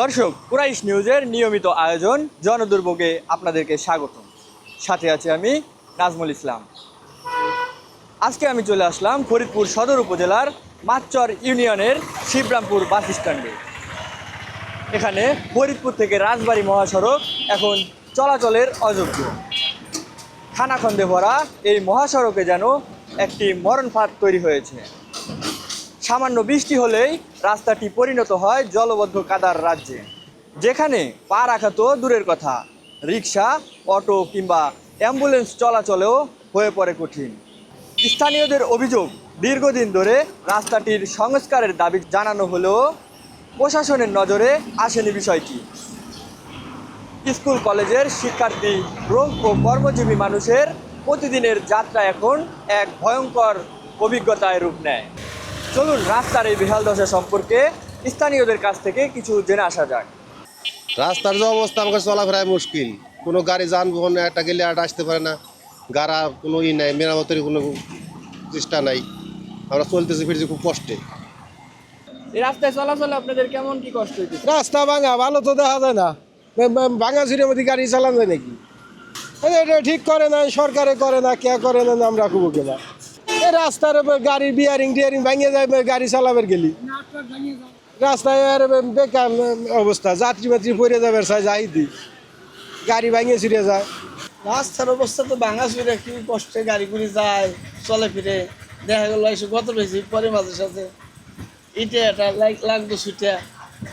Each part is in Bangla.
দর্শক, কুরাইশ নিউজের নিয়মিত আয়োজন জনদুর্ভোগে আপনাদেরকে স্বাগত সাথে আছি আমি নাজমুল ইসলাম। আজকে আমি চলে আসলাম ফরিদপুর সদর উপজেলার মাচ্চর ইউনিয়নের শিবরামপুর বাস স্ট্যান্ডে। এখানে ফরিদপুর থেকে রাজবাড়ী মহাসড়ক এখন চলাচলের অযোগ্য। খানাখন্দে ভরা এই মহাসড়কে যেন একটি মরণ ফাঁদ তৈরি হয়েছে। সামান্য বৃষ্টি হলেই রাস্তাটি পরিণত হয় জলবদ্ধ কাদার রাজ্যে। যেখানে পা রাখা তো দূরের কথা। রিক্সা অটো কিংবা অ্যাম্বুলেন্স চলাচলেও হয়ে পড়ে কঠিন। স্থানীয়দের অভিযোগ, দীর্ঘদিন ধরে রাস্তাটির সংস্কারের দাবি জানানো হলেও প্রশাসনের নজরে আসেনি বিষয়টি। স্কুল, কলেজের শিক্ষার্থী, রোগ ও কর্মজীবী মানুষের প্রতিদিনের যাত্রা এখন এক ভয়ঙ্কর অভিজ্ঞতায় রূপ নেয়। চলুন রাস্তার এই বেহাল দশা সম্পর্কে স্থানীয়দের কাছ থেকে কিছু জেনে আসা যাক। রাস্তার যে অবস্থা আমাকে চলাফেরায় মুশকিল। কোনো গাড়ি যানবাহন একটা গেলে একটা আসতে পারে না। গাড়া কোনো ই নাই মেরামতের কোনো চেষ্টা নাই। আমরা চলতেছি ফিরছি খুব কষ্টে। এই রাস্তায় চলাচলে আপনাদের কেমন কি কষ্ট রাস্তা ভাঙা ভালো তো দেখা যায় না। ভাঙা ছিঁড়ে মধ্যে গাড়ি চালান যায় নাকি? এই এটা ঠিক করে না সরকারে করে না কে করে না আমরা খুব কেনা এই রাস্তার উপর গাড়ি বিয়ারিং টিয়ারিং ভাঙিয়ে যায় গাড়ি চালাবার গেলি। রাস্তায় আর বেকার অবস্থা যাত্রী মাত্রী পড়ে যাবে চাই যাই দি গাড়ি ভাঙিয়ে ছিঁড়ে যায়। রাস্তার অবস্থা তো ভাঙা চুরে কি কষ্টে গাড়ি গুড়ি যায় চলে ফিরে। দেখা গেল এসে গত রয়েছে পরে মাঝে সাথে ইটে এটা লাগতো ছুটে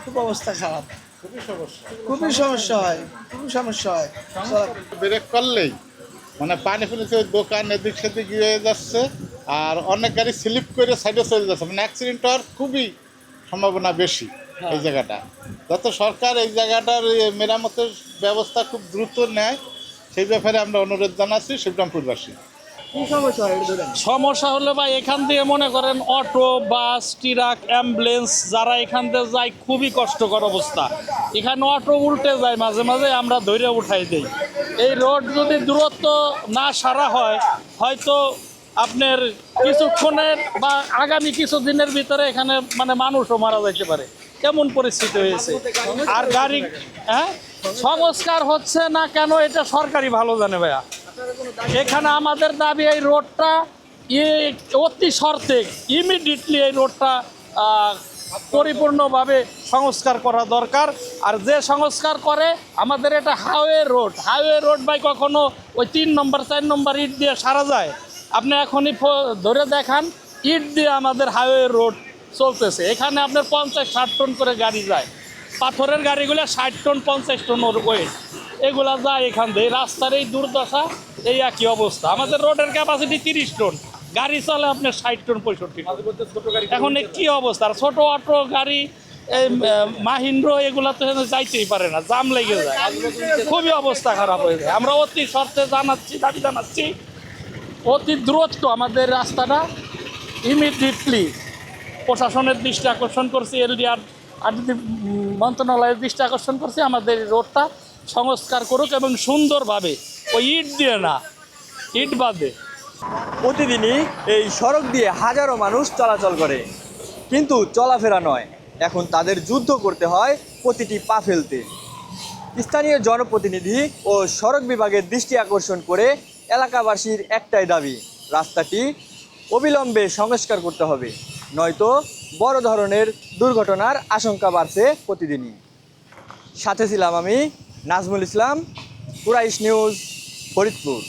খুব অবস্থা খারাপ। খুবই সমস্যা। খুবই সমস্যা হয় খুবই সমস্যা হয়। চলা- ব্রেক করলেই। মানে পানি ফেলেছে দোকান এদিক সেদিক ইয়ে হয়ে যাচ্ছে। আর অনেক গাড়ি স্লিপ করে সাইডে চলে যাচ্ছে। মানে অ্যাক্সিডেন্ট হওয়ার খুবই সম্ভাবনা বেশি এই জায়গাটা। যত সরকার এই জায়গাটার মেরামতের ব্যবস্থা খুব দ্রুত নেয় সেই ব্যাপারে আমরা অনুরোধ জানাচ্ছি শিবরামপুরবাসী। সমস্যা হয় হলে ভাই এখান দিয়ে মনে করেন অটো বাস ট্রাক অ্যাম্বুলেন্স যারা এখান দিয়ে যায় খুবই কষ্টকর অবস্থা। এখানে অটো উল্টে যায় মাঝে মাঝে আমরা ধরে উঠাই দিই। এই রোড যদি দূরত্ব না সারা হয় হয়তো আপনার কিছুক্ষণের বা আগামী কিছু দিনের ভিতরে এখানে মানে মানুষও মারা যেতে পারে। কেমন পরিস্থিতি হয়েছে? আর গাড়ি হ্যাঁ? সংস্কার হচ্ছে না কেন এটা সরকারি ভালো জানে ভাইয়া। এখানে আমাদের দাবি এই রোডটা ই- অতি শর্তে ইমিডিয়েটলি এই রোডটা পরিপূর্ণভাবে সংস্কার করা দরকার। আর যে সংস্কার করে, আমাদের এটা হাইওয়ে রোড হাইওয়ে রোড বাই কখনো ওই তিন নম্বর, চার নম্বর ইট দিয়ে সারা যায়? আপনি এখনই ধরে দেখান, ইট দিয়ে আমাদের হাইওয়ে রোড চলতেছে। এখানে আপনার পঞ্চাশ, ষাট টন করে গাড়ি যায়। পাথরের গাড়িগুলো ষাট টন, পঞ্চাশ টন ওয়েট এগুলা যায় এখান দিয়ে। রাস্তার এই দুর্দশা, এই একই অবস্থা। আমাদের রোডের ক্যাপাসিটি তিরিশ টন। গাড়ি চলে আপনার ষাট টন, পঁয়ষট্টি। এখন কি অবস্থা? আর ছোট অটো, গাড়ি, এই মাহিন্দ্র এগুলা তো যাইতেই পারে না। জাম লেগে যায়। খুবই অবস্থা খারাপ হয়ে যায়। আমরা অতি শর্তে জানাচ্ছি, দাবি জানাচ্ছি। অতি দ্রুত আমাদের রাস্তাটা ইমিডিয়েটলি প্রশাসনের দৃষ্টি আকর্ষণ করছি, এলডিআর আর যদি মন্ত্রণালয়ের দৃষ্টি আকর্ষণ করছি, আমাদের রোডটা সংস্কার করুক এবং সুন্দরভাবে, ওই ইট দিয়ে না, ইট বাদে। প্রতিদিনই এই সড়ক দিয়ে হাজারো মানুষ চলাচল করে, কিন্তু চলাফেরা নয়। এখন তাদের যুদ্ধ করতে হয় প্রতিটি পা ফেলতে। স্থানীয় জনপ্রতিনিধি ও সড়ক বিভাগের দৃষ্টি আকর্ষণ করে এলাকাবাসীর একটাই দাবি, রাস্তাটি অবিলম্বে সংস্কার করতে হবে, নয়তো বড় ধরনের দুর্ঘটনার আশঙ্কা বাড়ছে প্রতিদিনই। সাথে ছিলাম আমি নাজমুল ইসলাম, কুরাইশ নিউজ, ফরিদপুর।